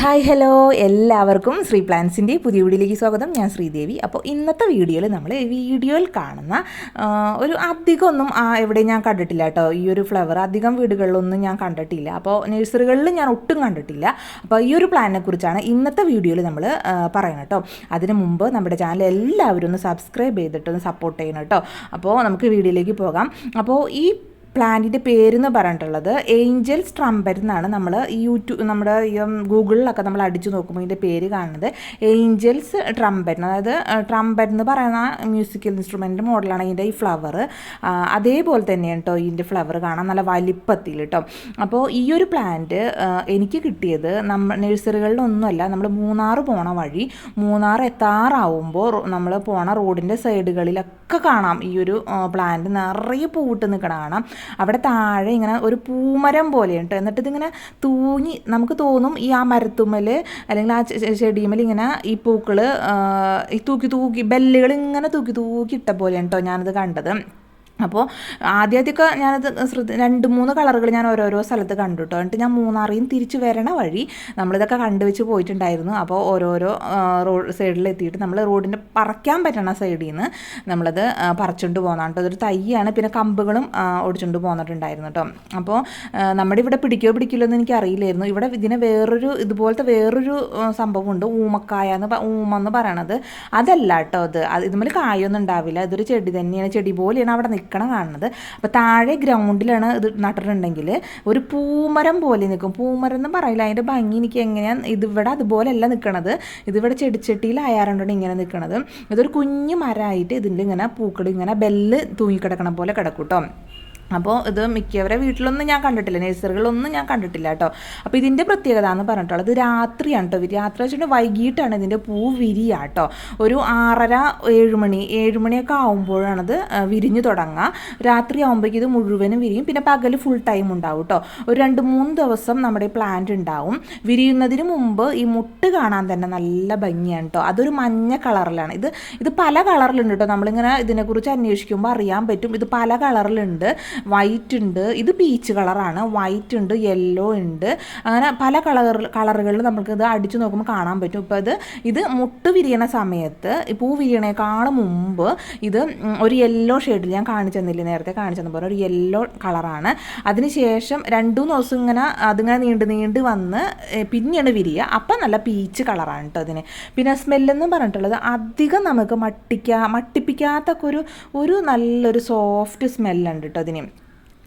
Hi hello എല്ലാവർക്കും ശ്രീ പ്ലാൻസിന്റെ പുതിയ വീഡിയോയിലേക്ക് സ്വാഗതം. ഞാൻ ശ്രീദേവി. അപ്പോൾ ഇന്നത്തെ വീഡിയോയിൽ നമ്മൾ വീഡിയോയിൽ കാണുന്ന ഒരു അധികമൊന്നും എവിടെയും ഞാൻ കണ്ടിട്ടില്ല കേട്ടോ. ഈ ഒരു ഫ്ലവർ അധികം വീടുകളിലൊന്നും ഞാൻ കണ്ടിട്ടില്ല. അപ്പോൾ നഴ്സറികളിൽ ഞാൻ ഒട്ടും കണ്ടിട്ടില്ല. അപ്പോൾ ഈ ഒരു പ്ലാനിനെ കുറിച്ചാണ് ഇന്നത്തെ വീഡിയോയിൽ നമ്മൾ പറയുന്നത് കേട്ടോ. അതിന് മുമ്പ് നമ്മുടെ ചാനൽ എല്ലാവരും ഒന്ന് സബ്സ്ക്രൈബ് ചെയ്തിട്ട് ഒന്ന് സപ്പോർട്ട് ചെയ്യണം കേട്ടോ. അപ്പോൾ നമുക്ക് വീഡിയോയിലേക്ക് പോകാം. അപ്പോൾ ഈ പ്ലാന്റിന്റെ പേരെന്ന് പറഞ്ഞിട്ടുള്ളത് ഏഞ്ചൽസ് ട്രംബർ എന്നാണ് നമ്മൾ യൂട്യൂബ് നമ്മുടെ ഗൂഗിളിലൊക്കെ നമ്മൾ അടിച്ചു നോക്കുമ്പോൾ ഇതിന്റെ പേര് കാണുന്നത്. ഏഞ്ചൽസ് ട്രംബർ അതായത് ട്രംബർ എന്ന് പറയുന്ന മ്യൂസിക്കൽ ഇൻസ്ട്രുമെന്റ് മോഡലാണ് ഇതിന്റെ ഈ ഫ്ലവർ അതേപോലെ തന്നെയാണ് കേട്ടോ ഇതിന്റെ ഫ്ലവർ കാണാൻ നല്ല വലിപ്പത്തിൽ കേട്ടോ അപ്പോൾ ഈ ഒരു പ്ലാന്റ് എനിക്ക് കിട്ടിയത് നമ്മൾ നഴ്സറികളിലൊന്നുമല്ല നമ്മൾ മൂന്നാർ പോണ വഴി മൂന്നാർ എത്താറാവുമ്പോൾ നമ്മൾ പോണ റോഡിന്റെ സൈഡുകളിലൊക്കെ കാണാം ഈ ഒരു പ്ലാന്റ് നിറയെ പൂവിട്ട് നിൽക്കണ കാണാം. അവിടെ താഴെ ഇങ്ങനെ ഒരു പൂമരം പോലെയാണ് കേട്ടോ എന്നിട്ട് ഇതിങ്ങനെ തൂങ്ങി നമുക്ക് തോന്നും ഈ ആ മരത്തുമ്മൽ അല്ലെങ്കിൽ ആ ചെടിയുമ്മൽ ഇങ്ങനെ ഈ പൂക്കൾ ഈ തൂക്കി തൂക്കി ബെല്ലുകൾ ഇങ്ങനെ തൂക്കി തൂക്കി ഇട്ട പോലെയാണ് കേട്ടോ ഞാനത് കണ്ടത്. അപ്പോൾ ആദ്യമൊക്കെ ഞാനത് ശ്രദ്ധ രണ്ട് മൂന്ന് കളറുകൾ ഞാൻ ഓരോരോ സ്ഥലത്ത് കണ്ടു കേട്ടോ എന്നിട്ട് ഞാൻ മൂന്നാറിയും തിരിച്ച് വരണ വഴി നമ്മളിതൊക്കെ കണ്ടുവെച്ച് പോയിട്ടുണ്ടായിരുന്നു. അപ്പോൾ ഓരോരോ റോഡ് സൈഡിൽ എത്തിയിട്ട് നമ്മൾ റോഡിന്റെ പറിക്കാൻ പറ്റണ സൈഡിൽ നിന്ന് നമ്മളത് പറിച്ചുകൊണ്ട് പോകുന്നതാണ് കേട്ടോ അതൊരു തൈയാണ്. പിന്നെ കമ്പുകളും ഓടിച്ചുകൊണ്ട് പോകുന്നിട്ടുണ്ടായിരുന്നു കേട്ടോ അപ്പോൾ നമ്മുടെ ഇവിടെ പിടിക്കോ പിടിക്കില്ലോ എന്ന് എനിക്ക് അറിയില്ലായിരുന്നു ഇവിടെ ഇതിനെ വേറൊരു ഇതുപോലത്തെ വേറൊരു സംഭവമുണ്ട്. ഊമക്കായ എന്ന് ഊമ എന്ന് പറയണത്. അതല്ല കേട്ടോ അത്. ഇതുമ്മൽ കായൊന്നും ഉണ്ടാവില്ല. ഇതൊരു ചെടി തന്നെയാണ്. ചെടി പോലെയാണ് അവിടെ നിൽക്കണം കാണുന്നത്. അപ്പോൾ താഴെ ഗ്രൗണ്ടിലാണ് ഇത് നട്ടിട്ടുണ്ടെങ്കിൽ ഒരു പൂമരം പോലെ നിൽക്കും. പൂമരം എന്ന് പറയില്ല അതിന്റെ ഭംഗി എനിക്ക് എങ്ങനെയാണ് ഇതിവിടെ അതുപോലെയല്ല നിൽക്കണത്. ഇതിവിടെ ചെടിച്ചട്ടിയിലായാറുണ്ടാണ് ഇങ്ങനെ നിൽക്കണത്. ഇതൊരു കുഞ്ഞു മരമായിട്ട് ഇതിന്റെ ഇങ്ങനെ പൂക്കൾ ഇങ്ങനെ ബെല്ല് തൂങ്ങിക്കിടക്കണ പോലെ കിടക്കും കേട്ടോ. അപ്പോൾ ഇത് മിക്കവരെ വീട്ടിലൊന്നും ഞാൻ കണ്ടിട്ടില്ല. നേഴ്സറികളൊന്നും ഞാൻ കണ്ടിട്ടില്ല കേട്ടോ. അപ്പോൾ ഇതിന്റെ പ്രത്യേകത എന്ന് പറഞ്ഞിട്ടുള്ളത് രാത്രിയാണ് കേട്ടോ. രാത്രി വെച്ചിട്ടുണ്ടെങ്കിൽ വൈകിട്ടാണ് ഇതിന്റെ പൂ വിരിയുക കേട്ടോ. ഒരു ആറര ഏഴുമണി ഏഴുമണിയൊക്കെ ആകുമ്പോഴാണത് വിരിഞ്ഞു തുടങ്ങുക രാത്രി ആകുമ്പോഴേക്കും ഇത് മുഴുവനും വിരിയും. പിന്നെ പകൽ ഫുൾ ടൈം ഉണ്ടാവും കേട്ടോ. ഒരു രണ്ട് മൂന്ന് ദിവസം നമ്മുടെ പ്ലാന്റ് ഉണ്ടാവും. വിരിയുന്നതിന് മുമ്പ് ഈ മുട്ട് കാണാൻ തന്നെ നല്ല ഭംഗിയാണ് കേട്ടോ. അതൊരു മഞ്ഞ കളറിലാണ്. ഇത് ഇത് പല കളറിലുണ്ട് കേട്ടോ. നമ്മളിങ്ങനെ ഇതിനെക്കുറിച്ച് അന്വേഷിക്കുമ്പോൾ അറിയാൻ പറ്റും. ഇത് പല കളറിലുണ്ട്. വൈറ്റ് ഉണ്ട്. ഇത് പീച്ച് കളറാണ് വൈറ്റ് ഉണ്ട് യെല്ലോ ഉണ്ട്. അങ്ങനെ പല കളർ കളറുകളിൽ നമുക്ക് ഇത് അടിച്ചു നോക്കുമ്പോൾ കാണാൻ പറ്റും. ഇപ്പോൾ ഇത് ഇത് മുട്ട് വിരിയണ സമയത്ത് പൂ വിരിയണേക്കാളും മുമ്പ് ഇത് ഒരു യെല്ലോ ഷെയ്ഡിൽ ഞാൻ കാണിച്ചു തന്നില്ല നേരത്തെ കാണിച്ചു തന്ന പോലെ ഒരു യെല്ലോ കളറാണ് അതിനുശേഷം രണ്ടു ദിവസം ഇങ്ങനെ അതിങ്ങനെ നീണ്ട് നീണ്ട് വന്ന് പിന്നെയാണ് വിരിയുക. അപ്പം നല്ല പീച്ച് കളറാണ് കേട്ടോ അതിന്. പിന്നെ സ്മെല്ലെന്ന് പറഞ്ഞിട്ടുള്ളത് അധികം നമുക്ക് മട്ടിക്കാ മട്ടിപ്പിക്കാത്തൊക്കെ ഒരു ഒരു നല്ലൊരു സോഫ്റ്റ് സ്മെല്ലുണ്ട് കേട്ടോ അതിന്.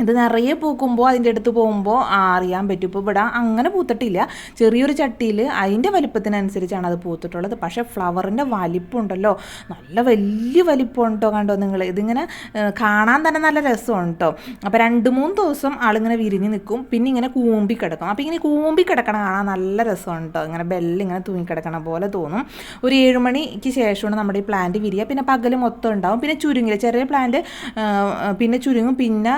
ഇത് നിറയെ പൂക്കുമ്പോൾ അതിന്റെ അടുത്ത് പോകുമ്പോൾ അറിയാൻ പറ്റും. ഇപ്പോൾ ഇവിടെ അങ്ങനെ പൂത്തിട്ടില്ല. ചെറിയൊരു ചട്ടിയിൽ അതിന്റെ വലിപ്പത്തിനനുസരിച്ചാണ് അത് പൂത്തിട്ടുള്ളത്. പക്ഷേ ഫ്ലവറിന്റെ വലിപ്പമുണ്ടല്ലോ നല്ല വലിയ വലിപ്പം കേട്ടോ കണ്ടോ നിങ്ങൾ ഇതിങ്ങനെ കാണാൻ തന്നെ നല്ല രസമാണ് കേട്ടോ അപ്പോൾ രണ്ട് മൂന്ന് ദിവസം ആളിങ്ങനെ വിരിഞ്ഞ് നിൽക്കും. പിന്നെ ഇങ്ങനെ കൂമ്പി കിടക്കും. അപ്പോൾ ഇങ്ങനെ കൂമ്പി കിടക്കണ കാണാൻ നല്ല രസമാണ് കേട്ടോ ഇങ്ങനെ ബെല്ല് ഇങ്ങനെ തൂങ്ങിക്കിടക്കണ പോലെ തോന്നും. ഒരു ഏഴ് മണിക്ക് ശേഷമാണ് നമ്മുടെ ഈ പ്ലാന്റ് വിരിയുക. പിന്നെ പകൽ മൊത്തം ഉണ്ടാവും. പിന്നെ ചുരുങ്ങില്ല. ചെറിയ പ്ലാന്റ് പിന്നെ ചുരുങ്ങും. പിന്നെ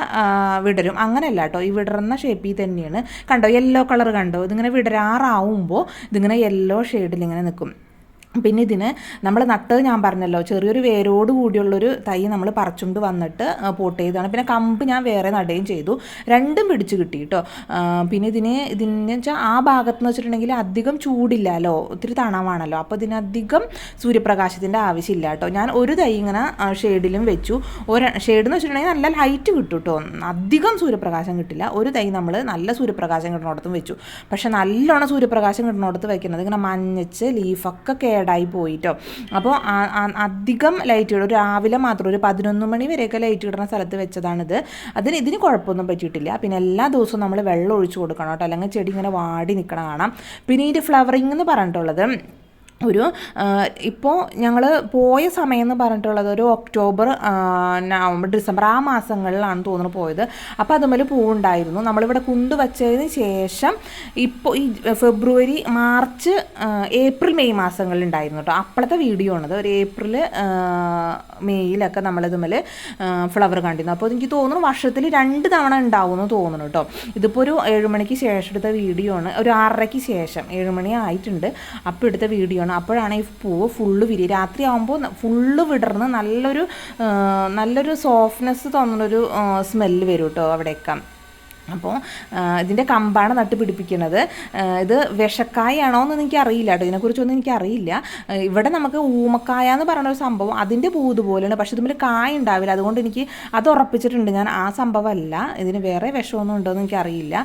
വിടരും. അങ്ങനെയല്ല കേട്ടോ ഈ വിടർന്ന ഷേപ്പിൽ തന്നെയാണ്. കണ്ടോ? യെല്ലോ കളർ കണ്ടോ? ഇതിങ്ങനെ വിടരാറാവുമ്പോൾ ഇതിങ്ങനെ യെല്ലോ ഷെയ്ഡിൽ ഇങ്ങനെ നിൽക്കും പിന്നെ ഇതിന് നമ്മൾ നട്ടത് ഞാൻ പറഞ്ഞല്ലോ ചെറിയൊരു വേരോട് കൂടിയുള്ളൊരു തൈ നമ്മൾ പറിച്ചുകൊണ്ട് വന്നിട്ട് പോട്ട് ചെയ്തതാണ്. പിന്നെ കമ്പ് ഞാൻ വേറെ നടുകയും ചെയ്തു. രണ്ടും പിടിച്ച് കിട്ടി കേട്ടോ പിന്നെ ഇതിന് ഇതിന് വെച്ചാൽ ആ ഭാഗത്ത് എന്ന് വെച്ചിട്ടുണ്ടെങ്കിൽ അധികം ചൂടില്ലല്ലോ ഒത്തിരി തണവാണല്ലോ. അപ്പോൾ ഇതിനധികം സൂര്യപ്രകാശത്തിന്റെ ആവശ്യമില്ല കേട്ടോ ഞാൻ ഒരു തൈ ഇങ്ങനെ ഷെയ്ഡിലും വെച്ചു. ഒരു ഷെയ്ഡ് എന്ന് വെച്ചിട്ടുണ്ടെങ്കിൽ നല്ല ലൈറ്റ് കിട്ടും കേട്ടോ അധികം സൂര്യപ്രകാശം കിട്ടില്ല. ഒരു തൈ നമ്മൾ നല്ല സൂര്യപ്രകാശം കിട്ടുന്നിടത്തും വെച്ചു. പക്ഷേ നല്ലോണം സൂര്യപ്രകാശം കിട്ടുന്നിടത്ത് വയ്ക്കുന്നത് ഇങ്ങനെ മഞ്ഞച്ച് ലീഫൊക്കെ കേടായി പോയിട്ടോ. അപ്പോൾ അധികം ലൈറ്റ് ഇടും രാവിലെ മാത്രം ഒരു പതിനൊന്ന് മണി വരെയൊക്കെ ലൈറ്റ് ഇടുന്ന സ്ഥലത്ത് വെച്ചതാണിത്. അതിന് ഇതിന് കുഴപ്പമൊന്നും പറ്റിയിട്ടില്ല. പിന്നെ എല്ലാ ദിവസവും നമ്മൾ വെള്ളം ഒഴിച്ചു കൊടുക്കണം കേട്ടോ. അല്ലെങ്കിൽ ചെടി ഇങ്ങനെ വാടി നിൽക്കണം കാണാം. പിന്നെ ഇതിന്റെ ഫ്ലവറിങ് എന്ന് പറഞ്ഞിട്ടുള്ളത് ഒരു ഇപ്പോൾ ഞങ്ങൾ പോയ സമയം എന്ന് പറഞ്ഞിട്ടുള്ളത് ഒരു ഒക്ടോബർ നവംബർ ഡിസംബർ ആ മാസങ്ങളിലാണ് തോന്നുന്നു പോയത്. അപ്പോൾ അതുമ്മൽ പൂവുണ്ടായിരുന്നു. നമ്മളിവിടെ കൊണ്ടുവച്ചതിന് ശേഷം ഇപ്പോൾ ഈ ഫെബ്രുവരി മാർച്ച് ഏപ്രിൽ മെയ് മാസങ്ങളിലുണ്ടായിരുന്നു കേട്ടോ അപ്പോഴത്തെ വീഡിയോ ആണത്. ഒരു ഏപ്രിൽ മെയ്യിലൊക്കെ നമ്മളിതുമ്മൽ ഫ്ലവർ കണ്ടിരുന്നു. അപ്പോൾ എനിക്ക് തോന്നുന്നു വർഷത്തിൽ രണ്ട് തവണ ഉണ്ടാവുമെന്ന് തോന്നുന്നു കേട്ടോ ഇതിപ്പോൾ ഒരു ഏഴുമണിക്ക് ശേഷം എടുത്ത വീഡിയോ ആണ്. ഒരു ആറരയ്ക്ക് ശേഷം. ഏഴുമണി ആയിട്ടുണ്ട്. അപ്പോൾ എടുത്ത വീഡിയോ ആണ് അപ്പോഴാണ് ഈ പൂവ് ഫുള്ള് വിരി രാത്രി ആകുമ്പോൾ ഫുള്ള് വിടർന്ന് നല്ലൊരു നല്ലൊരു സോഫ്റ്റ്നെസ് തോന്നുന്നൊരു സ്മെല്ല് വരും കേട്ടോ അവിടെയൊക്കെ. അപ്പോൾ ഇതിന്റെ കമ്പാണ് നട്ട് പിടിപ്പിക്കുന്നത് ഇത് വിഷക്കായാണോ എന്ന് എനിക്ക് അറിയില്ല കേട്ടോ. ഇതിനെക്കുറിച്ചൊന്നും എനിക്ക് അറിയില്ല ഇവിടെ നമുക്ക് ഊമക്കായ എന്ന് പറയുന്ന ഒരു സംഭവം അതിന്റെ പൂത് പോലെയാണ് പക്ഷെ ഇതിൽ കായ ഉണ്ടാവില്ല. അതുകൊണ്ട് എനിക്ക് അത് ഉറപ്പിച്ചിട്ടുണ്ട്. ഞാൻ ആ സംഭവമല്ല. ഇതിന് വേറെ വിഷമൊന്നും ഉണ്ടോ എന്ന് എനിക്കറിയില്ല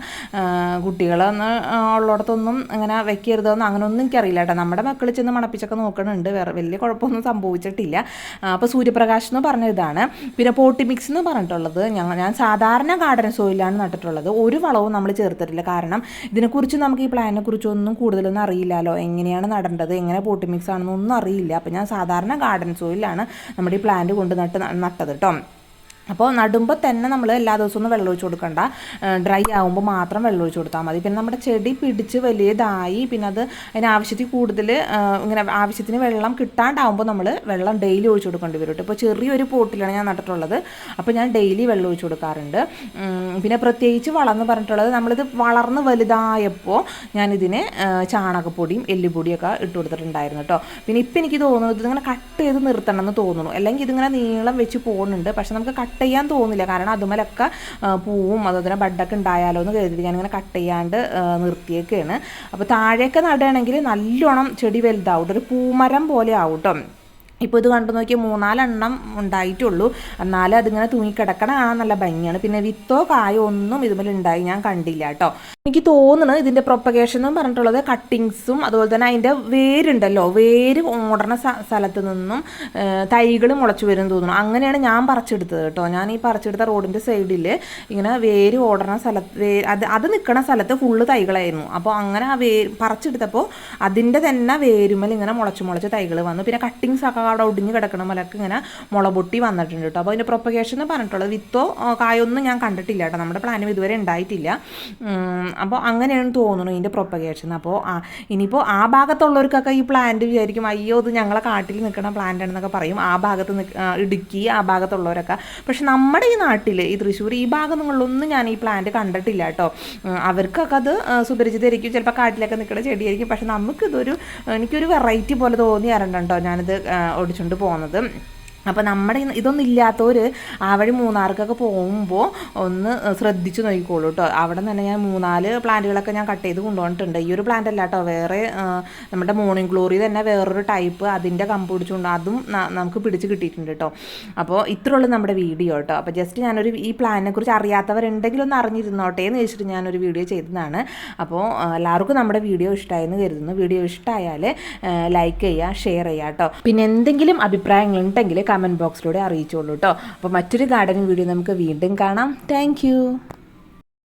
കുട്ടികളൊന്ന് ഉള്ളിടത്തൊന്നും അങ്ങനെ വെക്കരുതെന്ന് അങ്ങനെയൊന്നും എനിക്കറിയില്ല കേട്ടോ. നമ്മുടെ മക്കൾ ചെന്ന് മണപ്പിച്ചൊക്കെ നോക്കണുണ്ട്. വേറെ വലിയ കുഴപ്പമൊന്നും സംഭവിച്ചിട്ടില്ല. അപ്പോൾ സൂര്യപ്രകാശ് എന്ന് പറഞ്ഞ ഇതാണ്. പിന്നെ പോട്ടി മിക്സ് എന്ന് പറഞ്ഞിട്ടുള്ളത് ഞങ്ങൾ ഞാൻ സാധാരണ ഗാർഡൻ സോയിലാണ് നട്ടിട്ടുള്ളത്. ഒരു വളവും നമ്മൾ ചേർത്തിട്ടില്ല. കാരണം ഇതിനെക്കുറിച്ച് നമുക്ക് ഈ പ്ലാനിനെ കുറിച്ചൊന്നും കൂടുതലൊന്നും അറിയില്ലല്ലോ. എങ്ങനെയാണ് നടേണ്ടത്? എങ്ങനെ പോട്ടി മിക്സ് ആണെന്നൊന്നും അറിയില്ല. അപ്പോൾ ഞാൻ സാധാരണ ഗാർഡൻ സോയിലാണ് നമ്മുടെ ഈ പ്ലാന്റ് കൊണ്ട് നട്ട് നട്ടത് കേട്ടോ അപ്പോൾ നടുമ്പോൾ തന്നെ നമ്മൾ എല്ലാ ദിവസവും ഒന്നും വെള്ളം ഒഴിച്ച് കൊടുക്കണ്ട ഡ്രൈ ആകുമ്പോൾ മാത്രം വെള്ളം ഒഴിച്ച് കൊടുത്താൽ മതി. പിന്നെ നമ്മുടെ ചെടി പിടിച്ച് വലിയതായി പിന്നെ അത് അതിന് ആവശ്യത്തിൽ കൂടുതൽ ഇങ്ങനെ ആവശ്യത്തിന് വെള്ളം കിട്ടാണ്ടാവുമ്പോൾ നമ്മൾ വെള്ളം ഡെയിലി ഒഴിച്ച് കൊടുക്കേണ്ടി വരും ഇപ്പോൾ ചെറിയൊരു പോട്ടിലാണ് ഞാൻ നട്ടിട്ടുള്ളത്. അപ്പോൾ ഞാൻ ഡെയിലി വെള്ളം ഒഴിച്ച് കൊടുക്കാറുണ്ട്. പിന്നെ പ്രത്യേകിച്ച് വളർന്ന് പറഞ്ഞിട്ടുള്ളത് നമ്മളിത് വളർന്ന് വലുതായപ്പോൾ ഞാനിതിന് ചാണകപ്പൊടിയും എല്ലുപൊടിയൊക്കെ ഇട്ട് കൊടുത്തിട്ടുണ്ടായിരുന്നു കേട്ടോ. പിന്നെ ഇപ്പം എനിക്ക് തോന്നുന്നത് ഇതിങ്ങനെ കട്ട് ചെയ്ത് നിർത്തണം എന്ന് തോന്നുന്നു. അല്ലെങ്കിൽ ഇതിങ്ങനെ നീളം വെച്ച് പോകുന്നുണ്ട് പക്ഷെ നമുക്ക് കട്ട് ചെയ്യാൻ തോന്നില്ല. കാരണം അതുമലൊക്കെ പൂവും അതുപോലെ ബഡൊക്കെ ഉണ്ടായാലോ എന്ന് കരുതി ഞാനിങ്ങനെ കട്ട് ചെയ്യാണ്ട് നിർത്തിയേക്കാണ്. അപ്പോൾ താഴെയൊക്കെ നടുകയാണെങ്കിൽ നല്ലോണം ചെടി വലുതാവും. ഒരു പൂമരം പോലെ ആവും കേട്ടോ ഇപ്പോൾ ഇത് കണ്ടു നോക്കിയാൽ മൂന്നാലെണ്ണം ഉണ്ടായിട്ടുള്ളൂ. എന്നാലും അതിങ്ങനെ തൂങ്ങിക്കിടക്കണ കാണാൻ നല്ല ഭംഗിയാണ്. പിന്നെ വിത്തോ കായോ ഒന്നും ഇതുമേൽ ഉണ്ടായി ഞാൻ കണ്ടില്ല കേട്ടോ. എനിക്ക് തോന്നുന്നത് ഇതിന്റെ പ്രൊപ്പഗേഷൻ എന്ന് പറഞ്ഞിട്ടുള്ളത് കട്ടിങ്സും അതുപോലെ തന്നെ അതിന്റെ വേരുണ്ടല്ലോ. വേര് ഓടണ സ്ഥ- സ്ഥലത്ത് നിന്നും തൈകൾ മുളച്ചു വരും തോന്നുന്നു. അങ്ങനെയാണ് ഞാൻ പറിച്ചെടുത്തത് കേട്ടോ. ഞാൻ ഈ പറിച്ചെടുത്ത റോഡിന്റെ സൈഡിൽ ഇങ്ങനെ വേര് ഓടണ സ്ഥലത്ത് അത് അത് നിൽക്കണ സ്ഥലത്ത് ഫുള്ള് തൈകളായിരുന്നു. അപ്പോൾ അങ്ങനെ ആ വേര് പറിച്ചെടുത്തപ്പോൾ അതിന്റെ തന്നെ വേരുമൽ ഇങ്ങനെ മുളച്ച് മുളച്ച് തൈകൾ വന്നു. പിന്നെ കട്ടിങ്സ് ഒക്കെ അവിടെ ഒടിഞ്ഞ് കിടക്കണ മലക്ക് ഇങ്ങനെ മുള പൊട്ടി വന്നിട്ടുണ്ട് കേട്ടോ. അപ്പോൾ അതിന്റെ പ്രൊപ്പഗേഷൻ എന്ന് പറഞ്ഞിട്ടുള്ളത് വിത്തോ കായൊന്നും ഞാൻ കണ്ടിട്ടില്ല കേട്ടോ. നമ്മുടെ പ്ലാനും ഇതുവരെ ഉണ്ടായിട്ടില്ല. അപ്പോൾ അങ്ങനെയാണ് തോന്നുന്നു ഇതിന്റെ പ്രൊപ്പഗേഷൻ അപ്പോൾ ആ ഇനിയിപ്പോൾ ആ ഭാഗത്തുള്ളവർക്കൊക്കെ ഈ പ്ലാന്റ് വിചാരിക്കും അയ്യോ ഇത് ഞങ്ങളെ കാട്ടിൽ നിൽക്കുന്ന പ്ലാന്റ് ആണെന്നൊക്കെ പറയും. ആ ഭാഗത്ത് ഇടുക്കി ആ ഭാഗത്തുള്ളവരൊക്കെ. പക്ഷെ നമ്മുടെ ഈ നാട്ടിൽ ഈ തൃശ്ശൂർ ഈ ഭാഗങ്ങളിലൊന്നും ഞാൻ ഈ പ്ലാന്റ് കണ്ടിട്ടില്ല കേട്ടോ. അവർക്കൊക്കെ അത് സുപരിചിതമായിരിക്കും ചിലപ്പോൾ കാട്ടിലൊക്കെ നിൽക്കുന്ന ചെടിയായിരിക്കും. പക്ഷെ നമുക്കിതൊരു എനിക്കൊരു വെറൈറ്റി പോലെ തോന്നിയാറുണ്ട് കേട്ടോ. ഞാനിത് ഓടിച്ചുകൊണ്ട് പോകുന്നത് അപ്പോൾ നമ്മുടെ ഇതൊന്നും ഇല്ലാത്തവർ ആ വഴി മൂന്നാർക്കൊക്കെ പോകുമ്പോൾ ഒന്ന് ശ്രദ്ധിച്ചു നോക്കിക്കോളൂ കേട്ടോ അവിടെ തന്നെ ഞാൻ മൂന്നാൽ പ്ലാന്റുകളൊക്കെ ഞാൻ കട്ട് ചെയ്ത് കൊണ്ടുവന്നിട്ടുണ്ട്. ഈ ഒരു പ്ലാന്റ് അല്ല കേട്ടോ വേറെ നമ്മുടെ മോർണിംഗ് ഗ്ലോറി തന്നെ വേറൊരു ടൈപ്പ് അതിന്റെ കമ്പ് പിടിച്ചുകൊണ്ട് അതും നമുക്ക് പിടിച്ച് കിട്ടിയിട്ടുണ്ട് കേട്ടോ അപ്പോൾ ഇത്രേ ഉള്ളൂ നമ്മുടെ വീഡിയോ കേട്ടോ അപ്പോൾ ജസ്റ്റ് ഞാനൊരു ഈ പ്ലാനിനെ കുറിച്ച് അറിയാത്തവരുണ്ടെങ്കിലും ഒന്ന് അറിഞ്ഞിരുന്നോട്ടെ എന്ന് വെച്ചിട്ട് ഞാനൊരു വീഡിയോ ചെയ്തതാണ്. അപ്പോൾ എല്ലാവർക്കും നമ്മുടെ വീഡിയോ ഇഷ്ടമായെന്ന് കരുതുന്നു. വീഡിയോ ഇഷ്ടമായാൽ ലൈക്ക് ചെയ്യുക ഷെയർ ചെയ്യുക കേട്ടോ പിന്നെ എന്തെങ്കിലും അഭിപ്രായങ്ങൾ ഉണ്ടെങ്കിൽ കമന്റ് ബോക്സിലൂടെ അറിയിച്ചോളൂ കേട്ടോ അപ്പോൾ മറ്റൊരു ഗാർഡനിങ് വീഡിയോ നമുക്ക് വീണ്ടും കാണാം. താങ്ക്